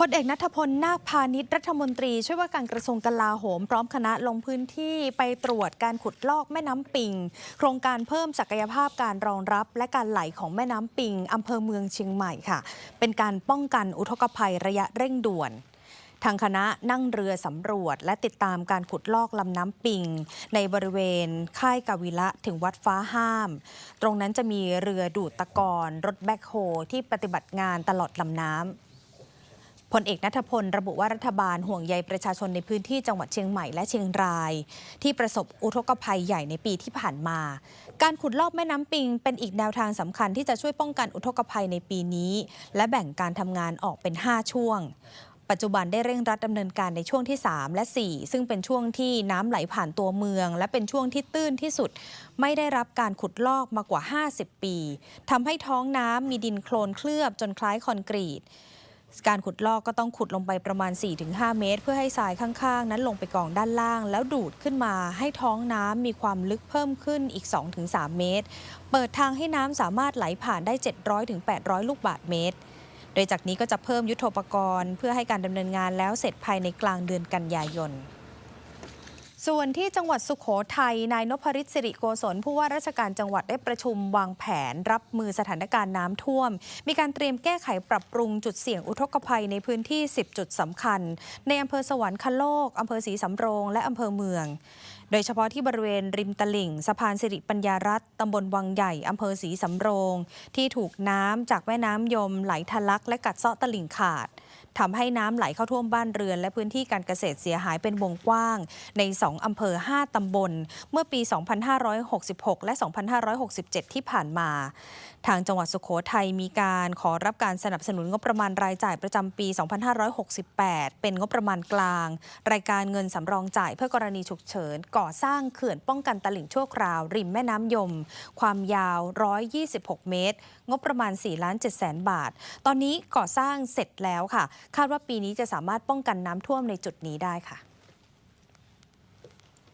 พลเอกนัทพล นาคพาณิชย์รัฐมนตรี ช่วยว่าการกระทรวงกลาโหม พร้อมคณะลงพื้นที่ไปตรวจการขุดลอกแม่น้ำปิง โครงการเพิ่มศักยภาพการรองรับและการไหลของแม่น้ำปิงอำเภอเมืองเชียงใหม่ค่ะ เป็นการป้องกันอุทกภัยระยะเร่งด่วนทางคณะนั่งเรือสำรวจ และติดตามการขุดลอกลำน้ำปิง ในบริเวณค่ายกาวิละถึงวัดฟ้าห้าม ตรงนั้นจะมีเรือดูดตะกอนรถแบ็คโฮที่ปฏิบัติงานตลอดลำน้ำ พลเอกนัทพลระบุว่ารัฐบาลห่วงใยประชาชนในพื้นที่จังหวัดเชียงใหม่และเชียงราย ที่ประสบอุทกภัยใหญ่ในปีที่ผ่านมา การขุดลอกแม่น้ำปิง เป็นอีกแนวทางสำคัญที่จะช่วยป้องกันอุทกภัยในปีนี้ และแบ่งการทำงานออกเป็น 5 ช่วงปัจจุบันได้เร่งรัดดำเนินการในช่วงที่ 3 และ 4 ซึ่งเป็นช่วงที่น้ำไหลผ่านตัวเมือง และเป็นช่วงที่ตื้นที่สุด ไม่ได้รับการขุดลอกมากว่า 50 ปีทำให้ท้องน้ำมีดินโคลนเคลือบจนคล้ายคอนกรีต การขุดลอกก็ต้องขุดลงไปประมาณ 4-5 เมตร เพื่อให้ทรายข้างๆ นั้นลงไปกองด้านล่าง แล้วดูดขึ้นมาให้ท้องน้ำมีความลึกเพิ่มขึ้นอีก 2-3 เมตร เปิดทางให้น้ำสามารถไหลผ่านได้ 700-800 ลูกบาทเมตร โดยจากนี้ก็จะเพิ่มยุทธปกรณ์ เพื่อให้การดำเนินงานแล้วเสร็จภายในกลางเดือนกันยายน ส่วนที่จังหวัดสุขโขทัย นายนพริตสิริโกศลผู้ว่าราชการจังหวัดได้ประชุมวางแผนรับมือสถานการณ์น้ำท่วม มีการเตรียมแก้ไขปรับปรุงจุดเสี่ยงอุทกภัยในพื้นที่ 10 จุดสำคัญ ในอำเภอสวรรคโลกอำเภอศรีสำโรงและอำเภอเมือง โดยเฉพาะที่บริเวณริมตลิ่ง สะพานสิริปัญญารัตน์ตำบลวังใหญ่อำเภอศรีสำโรง ที่ถูกน้ำจากแม่น้ำยมไหลทะลักและกัดเซาะตลิ่งขาด ทำให้น้ำไหลเข้าท่วมบ้านเรือน และพื้นที่การเกษตรเสียหายเป็นวงกว้าง ใน 2อำเภอ 5ตำบล เมื่อปี 2566 และ 2567 ที่ผ่านมา ทางจังหวัดสุขโขทัยมีการขอรับการสนับสนุนงบประมาณรายจ่ายประจำปี 2568 เป็นงบประมาณกลาง รายการเงินสำรองจ่ายเพื่อกรณีฉุกเฉิน ก่อสร้างเขื่อนป้องกันตลิ่งชั่วคราว ริมแม่น้ำยม ความยาว 126 เมตร งบประมาณ4ล้าน7แสนบาท ตอนนี้ก่อสร้างเสร็จแล้วค่ะคาดว่าปีนี้จะสามารถป้องกันน้ำท่วมในจุดนี้ได้ค่ะ